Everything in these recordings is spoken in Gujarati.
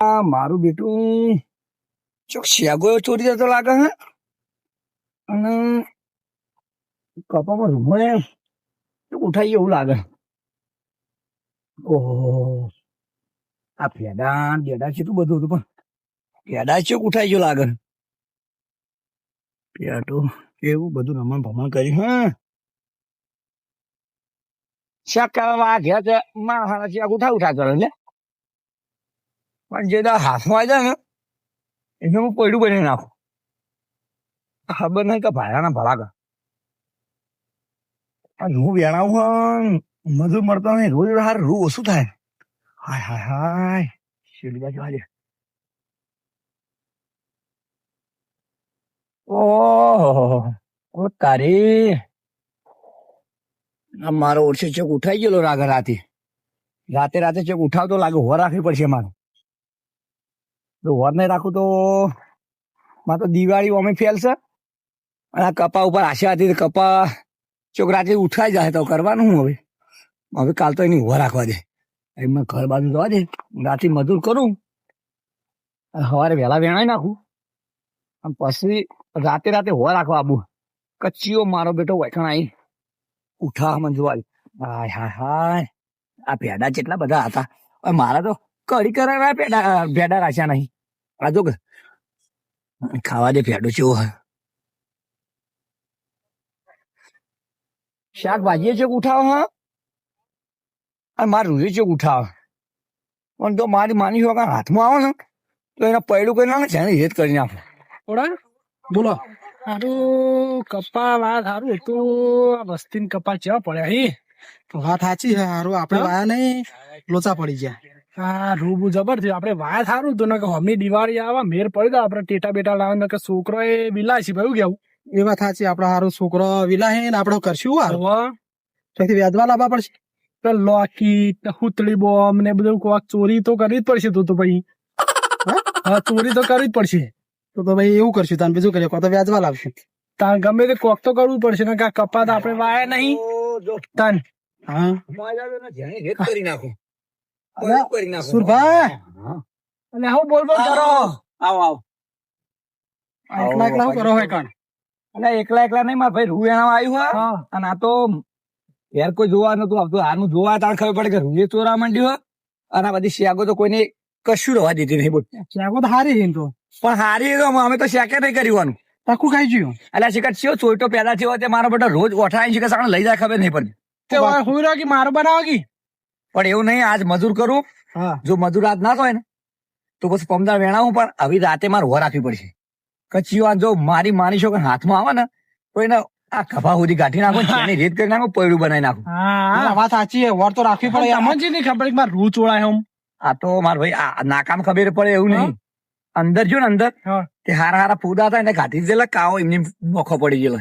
આ મારું બેટું ચોક શેગો ચોરી જતો લાગે હે. અને કપામાં રૂમમાં ઉઠાઈ એવું લાગે. ઓહો. આ ફેડા બેડા છે બધું હતું પણ ફેડા છે ઉઠાઈ ગયો લાગે. પેટો એવું બધું રમણ ભમણ કર્યું હા. શાક કરવા ઘેર મારા હારા છે ઉઠા ઉઠા કરે લે પણ જે દા હાથમાં જાય ને, એને હું પૈડું બની નાખું. ખબર નહીં કે ભાડાના ભલાકા આ હું વેણાવું મજૂર મળતો નહીં રોજ હાર રૂ ઓછું થાય હાય હાય હાય. શેરડી બાજુ હાજર ઓ તારી. મારો ઓરસે ચેક ઉઠાઈ ગયેલો રાગે રાતે. રાતે રાતે ચેક ઉઠાવતો લાગે હો રાખવી પડશે મારે. હોર નહીં રાખું તો માં તો દિવાળી અમે ફેલશે અને આ કપા ઉપર આશા હતી કપા ચોક રાતે ઉઠાઈ જાય તો કરવાનું હું હવે? હવે કાલ તો એની ઊભા રાખવા દે. એમને ઘર બાજુ જવા દે. રાતે મજૂર કરું. સવારે વહેલા વેણાઈ નાખું. અને પછી રાતે રાતે હોવા રાખવા આબુ. કચ્ચીઓ મારો બેટો વૈઠણ આવી ઉઠા મને જોવા. હાય હાય હાય. આ પેડા જેટલા બધા હતા. મારા તો કડી કરાવ્યા ભેડા ભેડા રાખ્યા નહીં. આ જો ખાવા દે ભેડો ચેવો હોય શાકભાજી છે ઉઠાવ હા? અને મારું રૂહી છે ઉઠાવ? પણ તો મારી માની હોય હાથમાં આવે ને તો એના પૈડું કરી નાખે છે હેત કરી નાખે. ઓડા બોલો. હારું કપા વાત સારું તો આ વસ્તી કપા ચેવા પડ્યા હી. વાત સાચી છે સારું આપણે વાયા નહીં લોચા પડી ગયા. આ રૂબુ જબર થયું આપણે વાત સારું હતું કે હમની દિવાળી આવા મેર પડી દો આપણે ટેટા બેટા લાવે કે છોકરો એ વિલાસી ભાઈ કેવું? એ વાત સાચી. આપડે સારું છોકરો વિલાહે ને આપડે કરશું હારું? હવે. વ્યાજવા લાવવા પડશે. પેલા લોકી હુતળી બોમ્બ ને બધું કોક ચોરી તો કરવી જ પડશે તું તો ભાઈ. હા? ચોરી તો કરવી જ પડશે. તો તો ભાઈ એવું કરશું. તાન બીજું કરીએ. કો તો વ્યાજવા લાવશું. તાર ગમે તે કોક તો કરવું પડશે. ને કે આ કપા આપણે વાયા નહીં. જો. તાન. હા? કરી નાખું. સુરભાઈ! અને હું બોલ બોલ કરો. આવો આવો એકલા એકલા શું કરો હોય કાન? એટલે એકલા એકલા નહીં મારા ભાઈ રૂ આવ્યું હોય અને આ તો યાર કોઈ જોવા નતું આવતું. હારનું જોવા તાણ ખબર પડે કે રૂએ ચોરા માંડ્યું અને આ બધી શેગો તો કોઈને કશું રવા દીધી નહીં બોલ. ચાકો તો હારી છે તો. પણ હારી તો અમે તો શેકે નહીં કર્યું તકું ખાઈ ગયું. એટલે શિકાર છો ચોઈટો પેદા થયો તે મારો બધા રોજ ઓઠાઈ શિકાર સામે લઈ જાય ખબર નહીં પણ મારો બનાવો કી? પણ એવું નહીં આજ મજૂર કરું. જો મજૂર આજ ના થાય ને તો પછી પમદાર વેણાવું પણ આવી રાતે મારે હોર રાખવી પડશે. કચ્છી જો મારી માની છો કે હાથમાં આવે ને તો એને આ ખભા સુધી કાઢી નાખો એની રેત કરી નાખો પૈડું બનાવી નાખું. વાત સાચી છે વર તો રાખવી પડે. સમજી નહીં ખબર મારે રૂ ચોળાય હમ. આ તો માર ભાઈ આ નાકામ ખબર પડે એવું નહીં. અંદર જો ને અંદર તે હારા હારા ફૂદા હતા એને ગાંઠી દેલા કાવો એમની મોખો પડી ગયેલો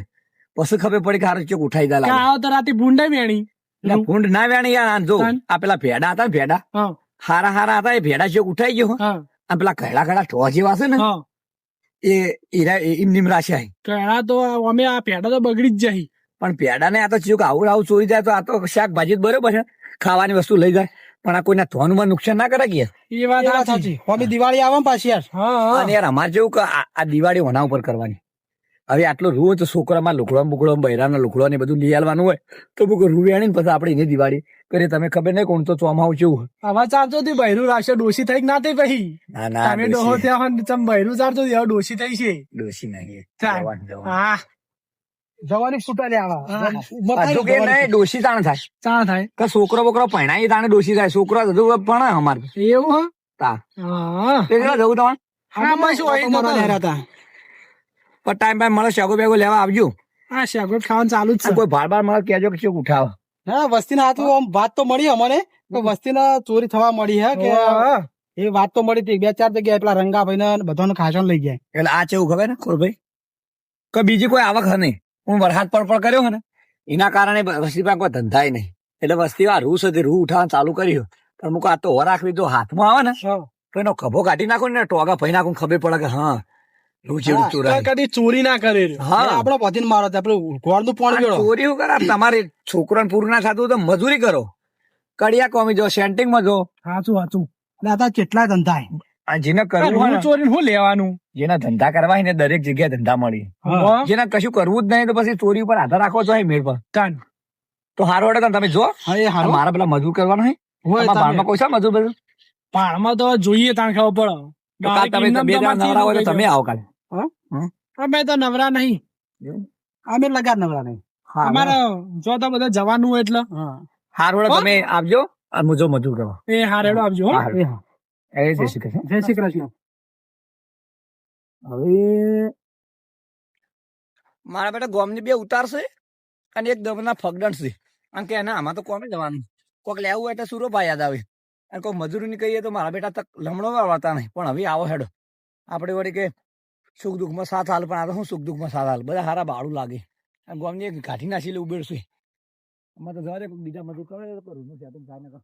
પછી ખબર પડી કે હારો ચોક ઉઠાઈ દેલા કે લાગે આવો તો રાતે ભૂંડાઈ વેણી. ભૂંડ ના વેણી યાર જો. આ પેલા ભેડા હતા ભેડા. હારા હારા હતા એ ભેડા ચોક ઉઠાઈ ગયો આ પેલા ઘડા ઘડા ઠો જેવા છે ને એ ઈરા એમની રાશિ તો એના તો અમે આ પેડા તો બગડી જ જાય. પણ પેડા ને આ તો ચીક આવું આવું ચોરી જાય તો આ તો શાકભાજી જ બરોબર છે. ખાવાની વસ્તુ લઈ જાય. પણ આ કોઈના ધોનમાં નુકસાન ના કરે કે? એ વાત સાચી. સાચી. દિવાળી આવે પાછી યાર. અને યાર અમારે જેવું કે આ આ દિવાળી હોના ઉપર કરવાની. હવે આટલો રૂ તો છોકરામાં લુકડો બુકડો બૈરાના લુકડો ને બધું લઈ આવવાનું હોય તો બુક રૂ વેણી પછી આપણે એની દિવાળી કરીએ. તમે ખબર નહીં કોણ તો ચોમાવું કેવું હવે ચાલતો હતી બૈરું રાખશે ડોસી થઈ ના થઈ પછી? ના ના તમે ડોહો ત્યાં તમે બૈરું ચાલતો હતી હવે ડોસી થઈ છે. ડોસી નહીં જવાનું, જવાનું. હા. જવાની છૂટા લે આવા. હા. હજુ કે નહીં ડોશી તાણ થાય. ચાલ થાય. કે છોકરો બોકરો ભણાય તાણે ડોશી થાય છોકરો ભણે અમારે. એવું તા. હા. જવું તમારે? હા બસ હોય તો મારા નેરા હતા. પણ ટાઈમ ટાઈમ મળે શેગો બેગો લેવા આવજો. હા શેગો ખાવાનું ચાલુ જ છે. કોઈ ભાર બાર મળે કેજો કે શું ઉઠાવ. હા વસ્તીના હાથમાં આમ વાત તો મળી અમને કે વસ્તીના ચોરી થવા મળી હે કે એ વાત તો મળી હતી. બે ચાર જગ્યાએ પેલા રંગાભાઈ ને બધાનું ખાસણ લઈ ગયા. એટલે આ ચેવું ખબર ને ખોરભાઈ? કે બીજી કોઈ આવક નહીં. હું વરસાદ પર પણ કર્યો ને એના કારણે વસ્તી પાસે કોઈ ધંધાય નહીં. એટલે વસ્તી વાર રૂ સુધી રૂ ઉઠાવવાનું ચાલુ કર્યું. પણ મુક આ તો રાખવી તો હાથમાં આવે ને તો એનો ખભો કાઢી નાખો ને ટોગા ફઈ નાખું ખબર પડે કે હા કદી ચોરી ના કરે હા. આપડે પતિને મારો છે પેલું ગોળનું આ પાણી ચોરી કરે તમારે છોકરાને પૂરું ના થતું તો મજૂરી કરો. કડિયા કોમી જો સેન્ટિંગમાં જો. સાચું સાચું. દાદા કેટલા ધંધા જેને કરવું હોય રૂ ને, ચોરીને શું લેવાનું? જેના ધંધા કરવા ને દરેક જગ્યાએ ધંધા મળી. જેના કશું કરવું જ નહીં તો પછી ચોરી ઉપર આધાર રાખવો છો મેળ પર. તાન. તો હારો હેડો તમે જો. મારા પેલા મજૂર કરવાનો હોય. બાળમાં કોઈ છે મજૂર બધું? પાણમાં તો જોઈએ તાણ ખબર પડે. તમે આવો કાલે. અમે તો નવરા નહીં. અમે લગા નવરા નહીં. અમારે જો તો બધા જવાનું એટલે. હા. હારો હેડો હો? તમે આવજો અને હું જો મજૂર કરવા એ હારેડો આવજો. એ જય શ્રી કૃષ્ણ. જય શ્રી કૃષ્ણ. હવે મારા બેટા ગોમની બે ઉતારશે અને એક દમના ફગડણ છે. અને કે ના આમાં તો કોમે જવાનું. કોક લેવું હોય તો સુરો ભાઈ યાદ આવે. અને કોઈ મજૂરીની કહીએ તો મારા બેટા તક લમણો વાળતા નહીં. પણ હવે આવો હેડો. આપણે વળી કે સુખ દુઃખમાં સાથ હાલ પણ આ તો શું સુખ દુઃખમાં સાથ હાલ બધા હારા બાળું લાગે. અને ગોમની એક કાઠી નાસી લે ઉબેડશે અમારે તો જવા દે બીજા મજૂર કરે, તો કરું. નથી, આ તો જાય ને કર.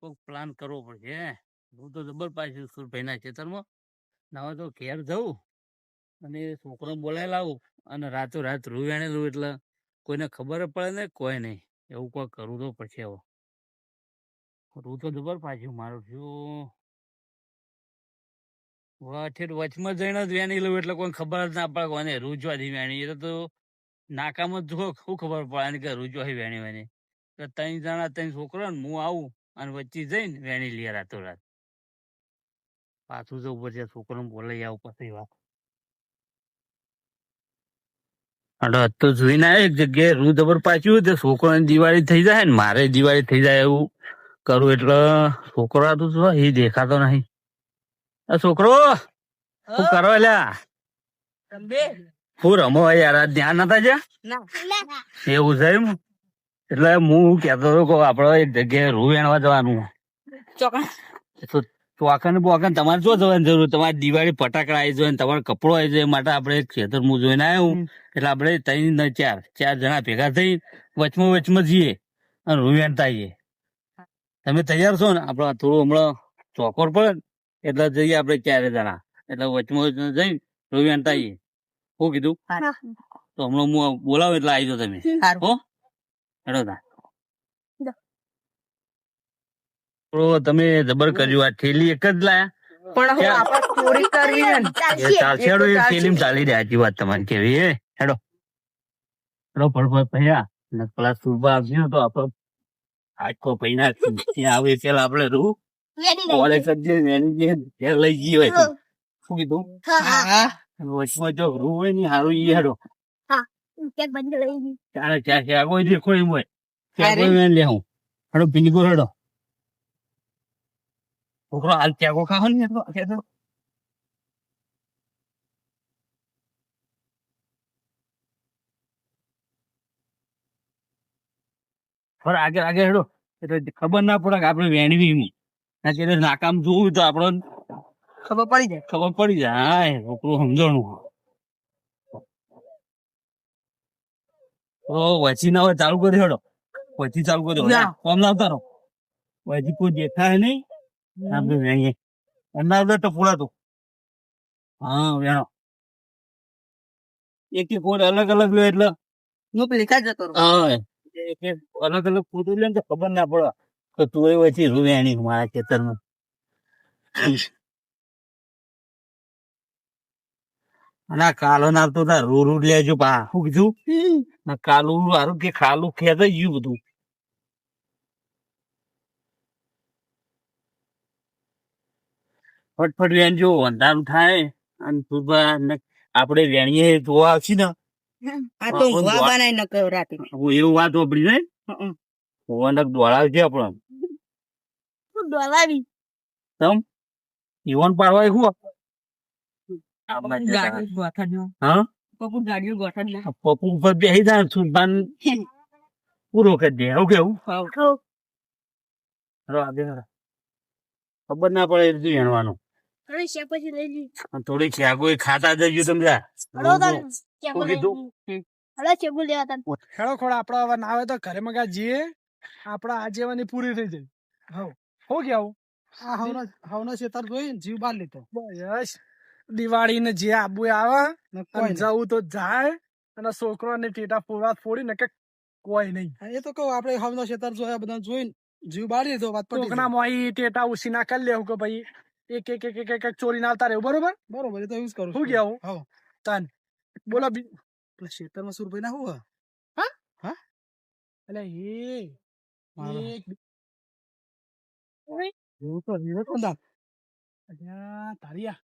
કોઈક પ્લાન કરવો પડશે. હું તો જબર પાછું સુરભાઈના ખેતરમાં. નાવા તો ઘેર જવું અને છોકરો બોલાવી લાવું અને રાતો રાત રૂ વેણેલું એટલે કોઈને ખબર જ પડે ને કોઈ નહીં. એવું કોઈ કરવું તો પછી હવે. રૂ તો જબર પાછું મારું છું વઠેટ વચમાં જઈને જ વેણી લઉં એટલે કોઈ ખબર જ ના પડે કોને રૂ જોવાથી વેણી. એટલે તો નાકામાં જો શું ખબર પડે કે રૂ વેણી વેણી. ત્રણ જણા ત્રણ છોકરા ને હું આવું અને વચ્ચે જઈને વેણી લઈએ રાતો રાત પાછું જવું પડશે છોકરો બોલાઈ આવું પછી વાત અડો તો જોઈને આવ્યો એક જગ્યાએ રૂ જબર પાછું તો છોકરાની દિવાળી થઈ જાય ને મારે દિવાળી થઈ જાય એવું કરું એટલે છોકરો તો જો એ દેખાતો નહીં. છોકરો શું કરો એલા હું રમો યાર ધ્યાન નતા જા એવું છે એમ? એટલે હું કેતો હતો કે આપડે એક જગ્યાએ રૂ વેણવા જવાનું. તો ચોકન બોકન તમારે શું જવાની જરૂર. તમારે દિવાળી ફટાકડા આવી જોઈએ ને તમારે કપડો આવી જાય માટે આપણે ખેતર હું જોઈને આવ્યો એટલે આપણે ત્રણ ને ચાર ચાર જણા ભેગા થઈ વચમાં વચમાં જઈએ અને રૂવેન આવીએ. તમે તૈયાર છો ને? આપણે થોડું હમણાં ચોકોર પડે એટલે જઈએ આપણે ચારે જણા. એટલે વચમાં વચમાં જઈ રૂવેન આવીએ. શું કીધું? તો હમણાં હું બોલાવું એટલે આવી જાઓ તમે. હો? હેડો તા તો તમે જબર કર્યું આ થેલી એક જ લાયા? પણ હવે આપણે ચોરી કરવી ને. ચાલશે હેડો એ થેલી ચાલી રહ્યા સાચી વાત તમારી કેવી હે? હેડો. હેડો ફળફળ પૈયા ને પેલા સુરભા આવ્યો તો આપણે આખો પૈના ત્યાં આવે પેલા આપણે રૂ કોલેજ જે એની જે લઈ ગયો હોય શું કીધું? હા વચમાં જો રૂ હોય ને હારું ઈ હેડો. ચાલે ચાર છે આગો દેખો એમ હોય. ત્યાગો એમ લે હું હેડો પિનગો હેડો. છોકરો હાલ ત્યાગો ખાવો ને હેડો. ફર આગળ આગળ હેડો એટલે ખબર ના પડે કે આપણે વેણવી એમ. ના કે નાકામ જોવું તો આપણો ખબર પડી જાય. ખબર પડી જાય. હા એ છોકરું સમજણું. ઓ વચી ના હોય ચાલુ કરી હેડો. વચી ચાલુ કરી ના. કોમ ના રહો વચી કોઈ દેખાય નહીં. આપણે વેણીએ એમના આવડે તો પૂરા હા વેણો. એક એક કોડ અલગ અલગ લો એટલે. હું પેલી જતો હા એક એક અલગ અલગ ફોટો લે ને તો ખબર ના પડે. કે તું એ વચ્ચે રૂવેણી મારા ખેતરમાં. અને આ કાલો ના તો તાર રૂ રૂ લેજો પા. શું કીધું ના કાલું હારું કે ખાલું ખેદાઈ ગયું બધું. ફટફટ વેણજો અંધારું થાય અને સુબા ને આપણે વેણીએ તો આવશે ને. આ તો હા, ઊંઘવા ઊંઘવા. ન કયો રાતે. હું એવું વાત વાપરી જાય હમ. આપણો દોડાવજે આપણે તમ? ઈવન પાડવા એ હું? પપ્પુ ના ઉપર બેસી જાય પૂરો કરી દે એવું કેવું? ખબર ના પડે અને થોડી ખેગો ખાતા જજો તમે જા. શું કીધું? ખેડો ખોડ આપડે હવે ના આવે તો ઘરે મગા જઈએ આપડા આજીવની પૂરી થઈ જાય. હવ હો કેવું આ હવના હવના શેતર જોઈ જીવ બાર લીધો યસ દિવાળી ને જે આબુ આવે ને. જવું તો જાય અને છોકરો ને ટેટા ફોડા ફોડી ને કે કોઈ નહીં. એ તો કહું આપડે હવનો છેતર જોયા બધા જોઈને જીવ બાળી લીધો વાત પતી કોકના મોઈ ટેટા કરી લેવું કે ભાઈ. એક એક એક એક એક એક ચોરી ના આવતા રહેવું બરોબર? બરોબર એ તો યુઝ કરું શું કેવું? હા? તાન બોલો પેલા ખેતરમાં સુરભાઈ ના હું? એટલે એ. એક એવું તો એવું તો ના. અલ્યા, તારી આ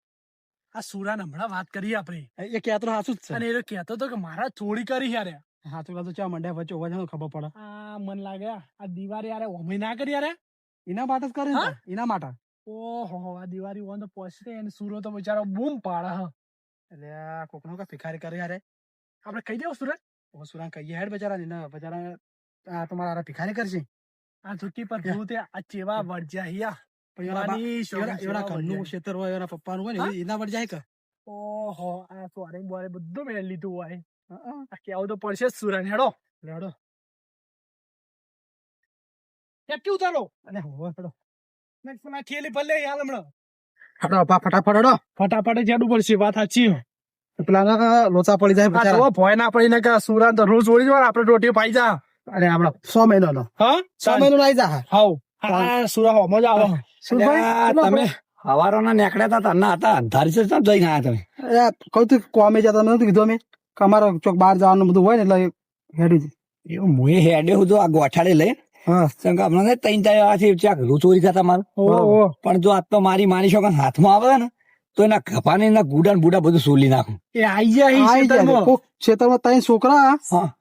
આ સુરાને હમણાં વાત કરી આપણે. એ કહેતો સાચું જ અને છે એ કહેતો હતો કે મારા ચોરી કરી યાર. વાત તો ચા મંડ્યા વચ્ચે છે ખબર પડે. આ મન લાગે આ દિવાળી યાર ઓમે ના કરી યારે. એના માટે જ કરે હા? એના માટે? ઓહો આ દિવાળી ઓન તો પહોંચશે અને સુરો તો બિચારો બૂમ પાડે હ. એટલે આ કોકનો કા ભિખારી કરે યાર આપણે કહી દેવું સુરત? ઓ સુરાન કહીએ હેડ બચારા ને બચારા આ તમારા ભિખારી કરશે. આ ચૂંટી પર જોયું તે આ ચેવા વળજ્યા હિયા વળજ્યા. હોય એના પપ્પાનું હોય ને એના પર જાય કે? ઓહો આ સોરે બોરે બધું મેળ લીધું હોય. આ કેવું તો પડશે સુરન હેડો. લેડો કેપ્ટી ઉતારો અને હોવે હેડો. થેલી ભલે યાર હમણાં. હેડો પા ફટાફટ હેડો. ફટાફટ જેડું પડશે વાત સાચી પેલા ના લોચા પડી જાય બચારા. તો ભય ના પડીને કે સુરન તો રોજ ઓળી જવા આપણે રોટી પાઈ જા. અરે આપડે સો મહિનો નો હા? સો મહિનો આવી જા. હાવ આ સુરા હો મજા આવે. અલ્યા, તમે હવારોના નીકળ્યા હતા હતા અંધારી છે તમે? કહું તું કોમે જતા નતું કીધું અમે. કે ચોક બહાર જવાનું બધું હોય ને એટલે હેડી હતી. એવું મુએ હેડ્યો હતો આ ગોઠાડે લઈ હા હમણાં ત્રણ ચાર આથી ચાક ચોરી થતા મારું. પણ જો આજ તો મારી માની શકો હાથમાં આવે ને તો એના કપાને એના ગુડા ને બુડા બધું સોલી નાખું. એ આઈ જાય ખેતરમાં. ત્રણ છોકરા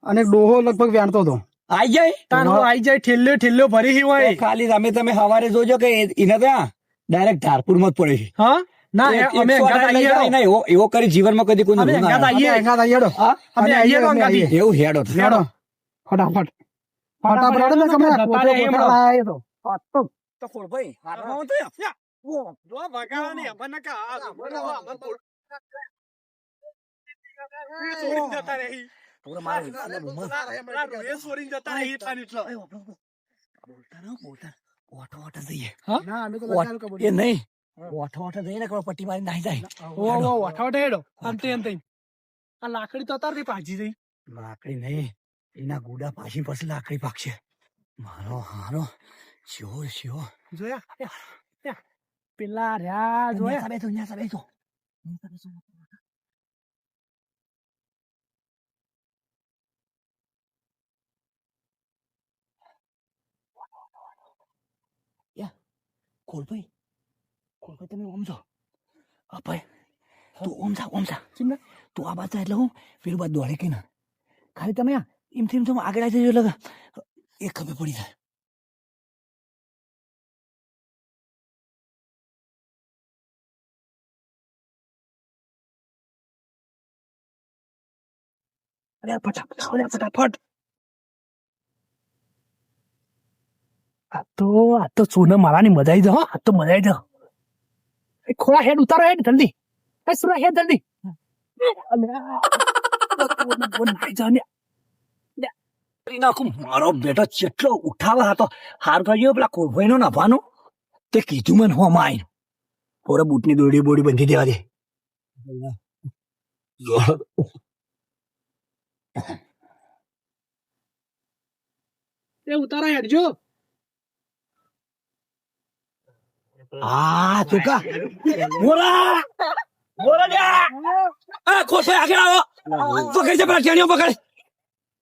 અને ડોહો લગભગ વ્યાણતો હતો. આઈ જાય? તારો આઈ જાય ઠેલ્લો ઠેલ્લો ભરી હોય ખાલી તમે તમે સવારે જોજો કે એને ત્યાં ડાયરેક્ટ ધારપુરમાં જ પડે છે. હા? ના અમે એવો એવો કરી જીવનમાં કદી કોઈ એવું હેડો અમે પોતે તો. તો. ફટાફટ ને તમે જતા રહે. કોઠો આઈએ તો. તો ખોળભાઈ, હાથમાં યા. પૂરો મારો એટલે બૂમો. બોલતા ના, બોલતા. ઓઠો ઓઠો જઈએ. ના અમે તો ઓઠ- લગાડ્યું કે એ નહીં. ઓઠો ઓઠો જઈએ ને પટ્ટી મારી નાઈ જાય. ઓ ઓ વઠાવટ હેડો. આમ તેમ તેમ આ લાકડી તો તારથી પાછી જઈ લાકડી નહીં. એના ગુડા પાછી પછી લાકડી પાકશે. મારો હારો શિયો શિયો જોયા. પેલા રહ્યા જોયા? સાબે તો ન્યા સાબે તો કોલભાઈ કોલભાઈ તમે ઓમ છો? ભાઈ તું ઓમ થા ઓમ થા ચીમના? તું આ થા એટલે હું પેલું બાદ દોડે કે ના? ખાલી તમે આ એમ એમ તમે આગળ આવી જજો એટલે એ ખબર પડી જાય. અરે ફટાફટ અરે ફટાફટ. આ તો આ તો સોના મારાની મજા આવી હો. આ તો મજા આવી એ ખોળા હેડ, ઉતારો હેડ, જલ્દી. સુરા હેડ, જલ્દી. અલ્યા. બોલ, બોલ, નાઈ જા ને. કરી નાખું? મારો બેટો જેટલો ઉઠાવા હતો હાર થયો પેલા કોભાઈ નો નભાનો. તે કીધું મને હોમ આઈ પોરે બૂટની દોડી બોડી બંધી દેવા દે. ઉતારો હેડ જો આ ચોકા. મોરા! મોરા જા! આ ખોસે આગળ આવો. પકડી છે પેલા ટેણીઓ પકડ.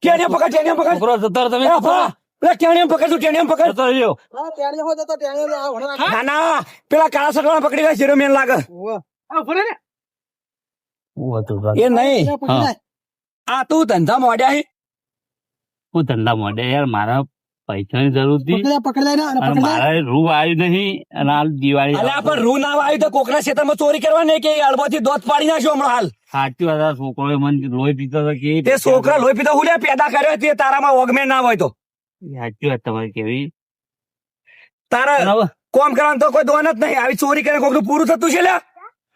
ટેણીઓ પકડ ટેણીઓ પકડ. છોકરો જતા તમે. ભા, પેલા ટેણીઓ પકડ તું ટેણીઓ પકડ. જતા રહ્યો હા, ટેણીઓ હોય તો તો ટેણીઓ ને આ. ના ના પેલા કાળા સટવાળા પકડી ગયા જીરો મેન લાગે. આ ફરે ને. હું હતું એ નહીં. આ તું ધંધા મોડ્યા હે? હું ધંધા મોડે યાર મારા પૈસાની જરૂર હતી. મારે રૂ આવ્યું નહીં અને હાલ દિવાળી અલ્યા પણ રૂ ના આવ્યું તો કોકના ખેતરમાં ચોરી કરવાની કે અડબોથી દોત પાડી નાખ્યો હમણાં હાલ? સાચી વાત છોકરો મને લોહી પીતો હતો કે તે છોકરા લોહી પીતો હું પેદા કર્યો તે તારામાં ઓગમેન ના હોય તો. સાચી વાત તમારી કેવી. તારા કોમ કરવાનું તો કોઈ દોન જ નહીં. આવી ચોરી કરે કોકનું પૂરું થતું છે લ્યા?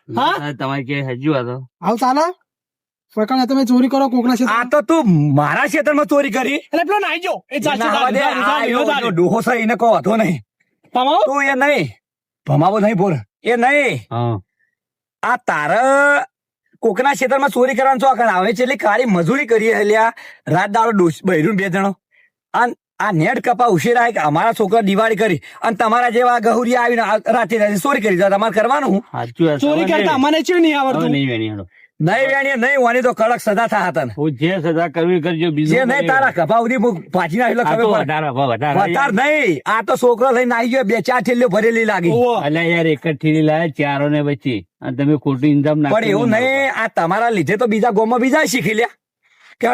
હા? તમારી કે હજુ વાત આવું ચાલે ફકાને તમે ચોરી કરો કોકના આ તો તું મારા ક્ષેત્રમાં ચોરી કરી. એટલે પેલો નાઈ જો એ ચાલશે ડોહો સર એને કહો વાતો નહીં. પમાવો તું એ નહીં. ભમાવો નહીં બોલ. એ નહીં. હા. આ તાર કોકના ક્ષેત્રમાં ચોરી કરવાનું છો કારણ આવે છે છેલ્લી કાળી મજૂરી કરી હેલ્યા. રાત દાડો ડોસ બૈરું બે જણો. અને આ નેટ કપા ઉશેરા કે અમારા છોકરા દિવાળી કરી. અને તમારા જેવા ગહુરિયા આવીને રાતે રાતે ચોરી કરી. જાય તમારે કરવાનું ચોરી કરતા મને ચેવું નહીં આવડતું? નહીં. નહીં વેણીએ નહીં વાની તો કડક સદા થા હતા હું જે સજા કરવી કરજો બીજું જે નહીં. તારા કપા ઉધી હું પાછી ના આ તો ખબર વધારે, નહીં આ તો છોકરો લઈને આવી ગયો બે ચાર ઠેલીઓ ભરેલી લાગી. અલ્યા યાર એક જ ઠેલી લાયા ચારો ને વચ્ચે. અને તમે ખોટું ઇન્જામ ના પણ એવું નહીં આ તમારા લીધે તો બીજા ગોમાં બીજા શીખી લ્યા. કે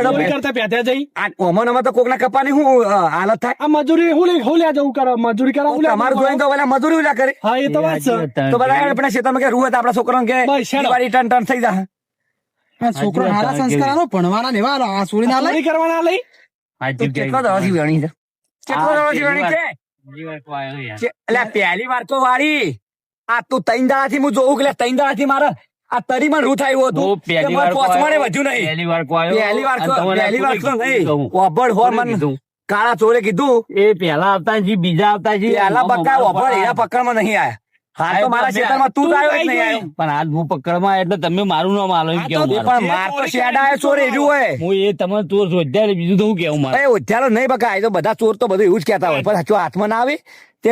છોકરો સારા સંસ્કાર આલો ભણવાના એવા આ ચોરી ના લઈ કરવાના લઈ સાચું તો કહ્યું. કેટલો દવાથી વેણી છે? કેટલો દવાથી વેણી છે? પહેલી વાર કોઈ આવ્યો યાર. છે- અલ્યા પહેલી વાર તો વાળી આ તું ત્રણ દાડાથી હું જોઉં કે ત્રણ દાડાથી મારે આ તરીમાં રૂ થાય હતું પહેલી વાર. વધ્યું નહીં. પહેલી વાર પહેલી વાર પહેલી વાર તો નહીં. કાળા ચોરે કીધું. એ પેલા આવતા જી બીજા આવતા જી. બક્કા ઓભળ એના પકડમાં નહીં આયા. હાલ તો મારા ખેતરમાં તું આવ્યો જ નહીં આવ્યો. પણ આજ હું પકડમાં એટલે તમે મારું નામ આલો એમ કેવું. પણ માર તો શેડા એ ચોર એર્યું હોય હું એ તમે ચોર છો અત્યારે બીજું તો હું કેવું મારે? અત્યારે નહીં બકા એ તો બધા ચોર તો બધું એવું જ કહેતા હોય. પણ સાચું હાથમાં ના આવે તે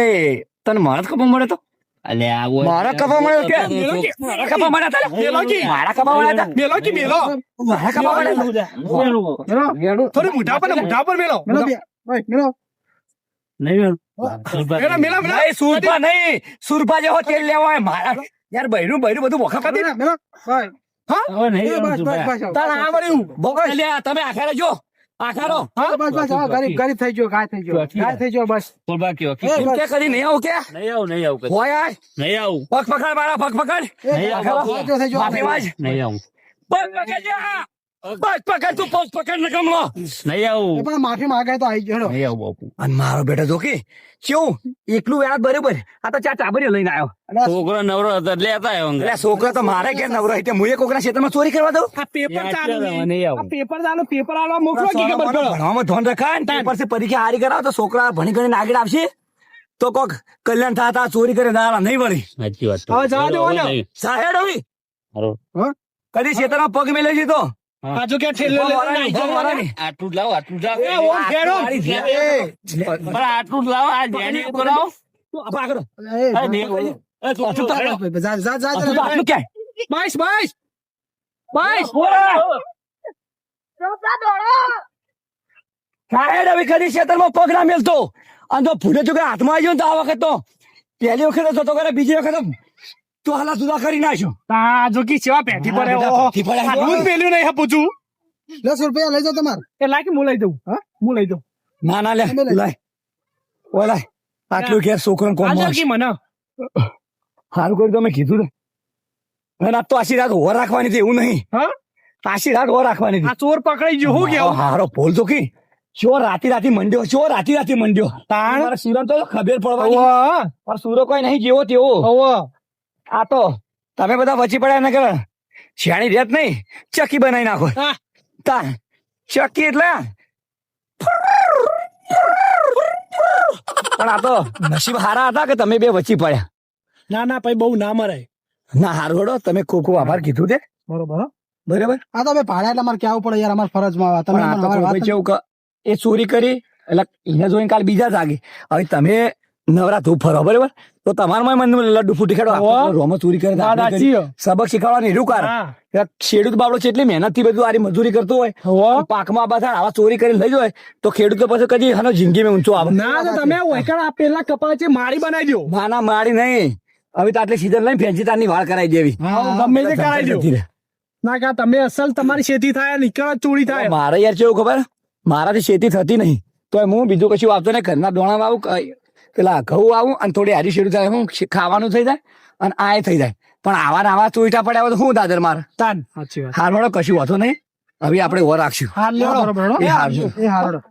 તને મારા ખબર મળે તો? અલે આવો મારા કપા મળે કે? મેલોજી. મારા કપા મળ્યા તા મેલોજી. મારા કપા મળ્યા તા? મેલો કી મેલો. મારા કપા મળ્યા તા? મેલો. થોડી મુઢા પર મુઢા પર મેલો. મેલો મેલો. નહીં મેલા નહીં સુરપા નહીં. સુરપા જેવો તેલ લેવા મારા. યાર બૈરું બધું વખત કરી તમે આખારે જો. આખારો. હા, બસ, બસ, ગરીબ ગરીબ થઈ ગયો ગાય થઈ ગયો. ચોથી ગાય થઈ ગયો બસ. બોલબા કયો કે કદી નહીં આવું કે? નહીં આવું નહીં આવું હોય આય. નહીં આવું. પગ પકડ મારા પગ પકડ. નહીં, વાંચો થઈ ગયો. નહીં આવું. પગ પકડ જા. પકડ તું પગ પકડ ને નહીં આવું. પણ માફી માંગે તો આવી ગયો. નહીં આવું બાપુ. અને મારો બેટો જો કેવું? એકલું વ્યાજ બરોબર. આ તો ચાર ચાબરીઓ લઈને આવ્યો. છોકરો નવરો હતો એટલે હતા આવ્યો એટલે છોકરો તો મારે કે નવરો એટલે મુએ કોકના ક્ષેત્રમાં ચોરી કરવા દઉં? આ પેપર ચાલુ. આ પેપર ચાલુ પેપર આલવા મોકલો કે ખબર પડે. ભણવામાં ધોન રખાય ને પરીક્ષા હારી કરાવો તો છોકરા ભણી કરીને આગળ આવશે. તો કોક કલ્યાણ થતા ચોરી કરે દાડા નહીં વળી. સાચી વાત હવે જવા દો, કદી ક્ષેત્રમાં પગ મેળવી છે તો? આ જો કે ઠેલો. આટલું લાવો આટલું જ લાવો. એ, ઓમ ખેડો. પણ આટલું જ લાવો આ જેની તો લાવો તું આ એ, નહીં, બોલો. તું તો જા, જા, જા, આટલું સાહેબ હવે કદી પગ ના મેલતો. અને તો ભૂલે ચુકે હાથમાં આવી ગયો તો આ વખત તો પહેલી વખત તો તો કરે બીજી વખત તો હાલા સુધા કરી નાખ્યો. તા જો કી સેવા પેઠી પડે ઓ હું. પેલું નહીં પૂછું દસ રૂપિયા લઈ જાઓ તમારે. એ લાગે હું લઈ દઉં? હા? હું લઈ દઉં. ના ના લે. લાય. ઓ લાય. આટલું ઘેર છોકરો કોણ જો મને. સારું કર્યું તમે કીધું ને. અને આ તો આશીર્વાદ હોર રાખવાની હતી એવું નહીં. હા? આશીર્વાદ હોર રાખવાની આ ચોર પકડાઈ ગયો હું હતી હારો બોલ તો કી ચો રાતી રાતી મંડ્યો ચો રાતી રાતી મંડ્યો. તાણ? મારા સુરત તો ખબર પડવાની. પણ સુરો કોઈ નહીં જેવો તેવો. ઓવો આ તો તમે બધા વચી પડ્યા ને કે શિયાળી રેત નહીં ચકી બનાવી નાખો. તા ચકી એટલે પણ આ તો નસીબ હારા હતા કે તમે બે વચી પડ્યા? ના ના ભાઈ બહુ ના મરાય. ના હારોડો તમે ખૂબ ખૂબ આભાર કીધું તે બરોબર? બરાબર? આ તો અમે ભાડા એટલે અમારે કહેવું પડે યાર અમારે ફરજમાં આવે. તમે કેવું કે એ ચોરી કરી એટલે એને જોઈને કાલ બીજા જાગે. હવે તમે નવરા ધૂપ ફરો બરાબર? તો તમારા મન લડ્ડુ ફૂટી ખેડો. રોમો ચોરી કરે. સબક શીખવાડવાનું એનું કાર. ખેડૂત બાબડો છે એટલી મહેનતથી બધું આરી મજૂરી કરતો હોય. પાકમાં અને પાકમાં આવા ચોરી કરીને લઈ જાય તો ખેડૂતો પછી કદી હાનો જિંદગીમાં ઊંચો આવે. ના તમે ઓયકણ આ પેલા કપાચે મારી બનાવી દો ના ના મારી નહીં. હવે તો આટલી સીઝન લઈને ફેન્સી તારની વાળ કરાવી દેવી. ગમે તે કરાવી દો ના કા તમે અસલ તમારી ખેતી થાય નીકળ ચોરી થાય. મારે યાર કેવું ખબર? મારાથી શેતી થતી નહીં. તો હું બીજું કશું આવતો ને ઘરના દોણા કઈ- પેલા ઘઉં આવું અને થોડી હારી શરૂ થાય હું ખાવાનું થઈ જાય અને આ થઈ જાય. પણ આવા આવા ચોઈટા પડ્યા તો હું દાદર માર. તાન. સાચી વાત. કશું હોતો નહીં. હવે આપણે ઓર રાખશું. હાર હેડો. એ હારું છે. એ હારું. હેડો.